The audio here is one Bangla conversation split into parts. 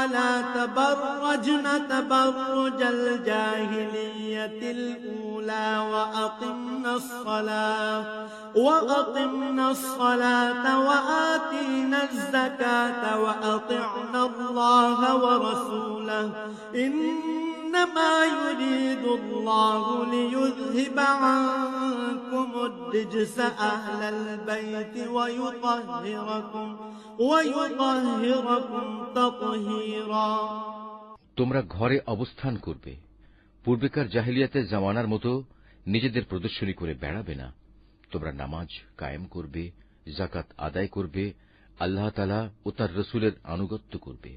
ولا تبرجن تبرج الجاهلية الأولى وأقمنا الصلاة وأقمنا الصلاة وآتينا الزكاة وأطعنا الله ورسوله. إنما يريد الله ليذهب عنكم الرجس أهل البيت ويطهركم ويطهركم تطهيرا তোমরা ঘরে অবস্থান করবে পূর্বেকার জাহিলিয়াতের জামানার মতো নিজেদের প্রদর্শনী করে বেড়াবে না তোমরা নামাজ কায়েম করবে জাকাত আদায় করবে আল্লাহ তালা ও তার রসুলের আনুগত্য করবে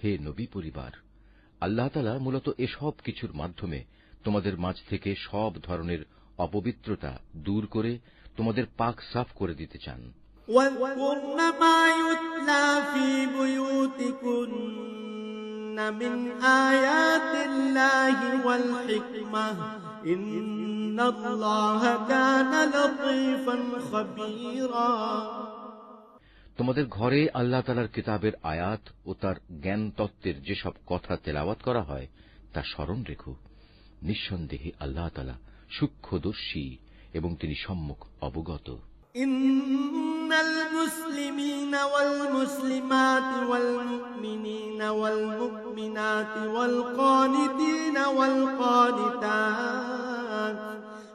হে নবী পরিবার আল্লাহ তালা মূলত এসব কিছুর মাধ্যমে তোমাদের মাঝ থেকে সব ধরনের অপবিত্রতা দূর করে তোমাদের পাক সাফ করে দিতে চান واذكرن ما يتلى في بيوتكن من آيات الله والحكمة إن الله كان لطيفا خبيرا তোমাদের ঘরে আল্লাহ তালার কিতাবের আয়াত ও তার জ্ঞান তত্ত্বের যেসব কথা তেলাওয়াত করা হয় তা স্মরণ রেখো নিঃসন্দেহে আল্লাহ তালা সূক্ষ্মদর্শী এবং তিনি সম্মুখ অবগত إن المسلمين والمسلمات والمؤمنين والمؤمنات والقانتين والقانتات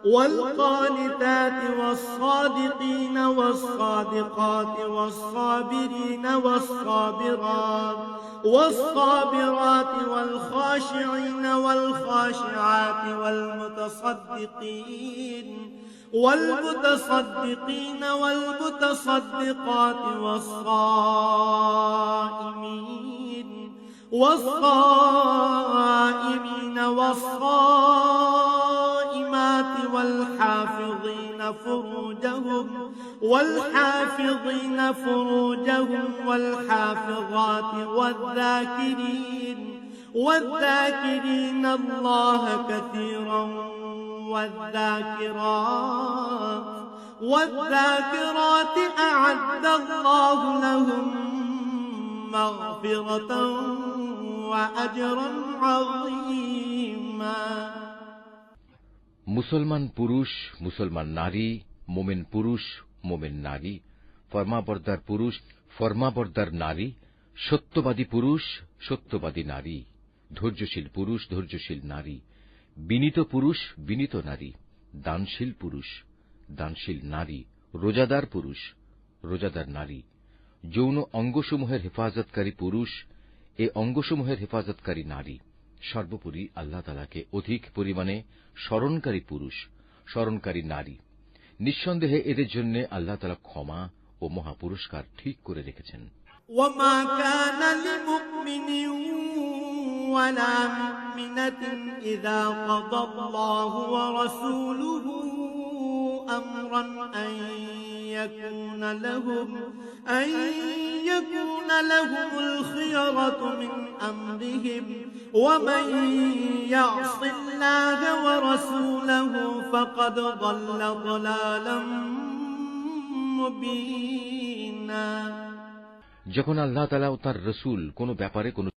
والقانتات والصادقين والصادقات والصابرين والصابرات والصابرات والخاشعين والخاشعات والمتصدقين والمتصدقين والمتصدقات والصائمين والصائمين والصائمات والحافظين فروجهم والحافظين فروجهم والحافظات والذاكرين والذاكرين الله كثيرا والذاكرات والذاكرات أعد الله لهم مغفرة وأجرا عظيما. মুসলমান পুরুষ, মুসলমান নারী, মোমেন পুরুষ, মোমেন নারী, ফর্মাবর্দার পুরুষ, ফর্মাবর্দার নারী, সত্যবাদী পুরুষ, সত্যবাদী নারী, ধৈর্যশীল পুরুষ, ধৈর্যশীল নারী, বিনীত পুরুষ, বিনীত নারী, দানশীল পুরুষ, দানশীল নারী, রোজাদার পুরুষ, রোজাদার নারী, যৌন অঙ্গসমূহের হেফাজতকারী পুরুষ, এ অঙ্গসমূহের হেফাজতকারী নারী। সর্বোপরি আল্লাহ তালাকে অধিক পরিমাণে স্মরণকারী পুরুষ স্মরণকারী নারী নিঃসন্দেহে এদের জন্য আল্লাহ তালা ক্ষমা ও মহাপুরস্কার ঠিক করে রেখেছেন وما كان لمؤمن ولا مؤمنة إذا قضى الله ورسوله أمرا أن يكون لهم أن يكون لهم الخيرة من أمرهم ومن يعص الله ورسوله فقد ضل ضلالا مبينا যখন আল্লাহ তালা ও তার রসুল কোনো ব্যাপারে কোনো